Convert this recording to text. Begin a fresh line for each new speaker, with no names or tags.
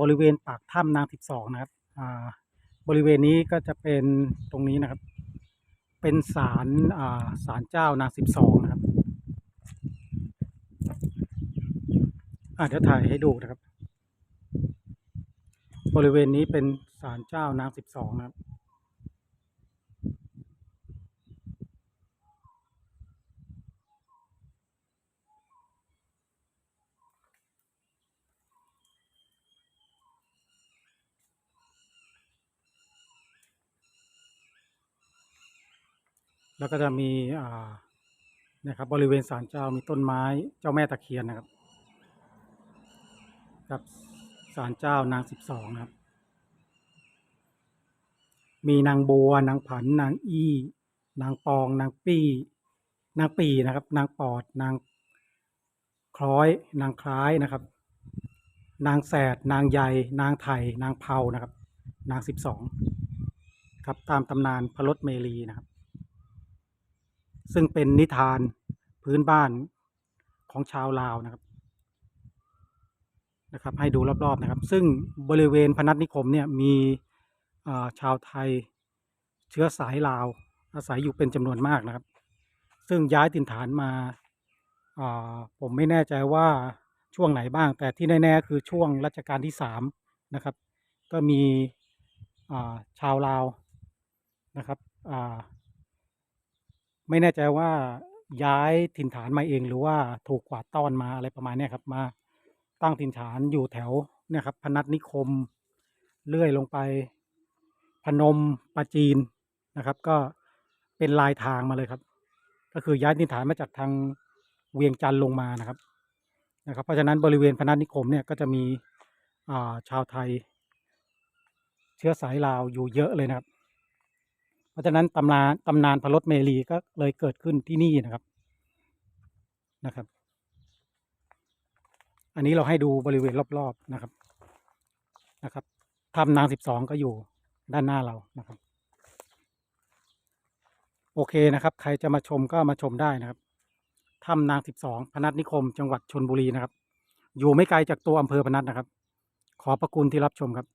บริเวณปากถ้ำนางสิบสองนะครับอ่าบริเวณนี้ก็จะเป็นตรงนี้นะครับ เป็นศาลอ่าศาลเจ้านางสิบสองนะครับอ่าเดี๋ยวถ่ายให้ดูนะครับ บริเวณนี้เป็นศาลเจ้านางสิบสองนะครับ แล้วก็จะมีอ่านะครับบริเวณศาลเจ้ามีต้นไม้เจ้าแม่ตะเคียนนะครับกับศาลเจ้านางสิบสองครับ มีนางบัวนางผัน นางอี้ นางปอง นางปี้ นางปีนะครับ นางปอด นางคล้อย นางคล้ายนะครับ นางแสด นางใยนางไทยนางเผานะครับ นางสิบสองครับตามตำนานพระรถเมรีนะครับ ซึ่งเป็นนิทานพื้นบ้านของชาวลาวนะครับนะครับ ให้ดูรอบๆนะครับ ซึ่งบริเวณพนัสนิคมเนี่ยมีชาวไทยเชื้อสายลาว อาศัยอยู่เป็นจำนวนมากนะครับ ซึ่งย้ายถิ่นฐานมาผมไม่แน่ใจว่าช่วงไหนบ้าง แต่ที่แน่ๆคือช่วงรัชกาลที่สามนะครับ ก็มีชาวลาวนะครับอ่า ไม่แน่ใจว่าย้ายถิ่นฐานมาเอง หรือว่าถูกกวาดต้อนมาอะไรประมาณเนี้ยครับ มาตั้งถิ่นฐานอยู่แถวเนี่ยครับพนัสนิคม เลื่อยลงไป พนมปาจีนนะครับ ก็เป็นลายทางมาเลยครับ ก็คือย้ายถิ่นฐานมาจากทางเวียงจันทร์ลงมานะครับนะครับ เพราะฉะนั้นบริเวณพนัสนิคมเนี่ยก็จะมีาชาวไทย เชื้อสายลาวอยู่เยอะเลยนะครับ ราะฉะนั้นตำนานตำนานพระรถเมรีก็เลยเกิดขึ้นที่นี่นะครับนะครับ อันนี้เราให้ดูบริเวณรอบๆนะครับนะครับถ้ำนางสิบสองก็อยู่ด้านหน้าเรานะครับ โอเคนะครับ ใครจะมาชมก็มาชมได้นะครับถ้ำนางสิบสองพนัสนิคม จังหวัดชนบุรีนะครับ อยู่ไม่ไกลจากตัวอำเภอพนัสนะครับ ขอบพระคุณที่รับชมครับ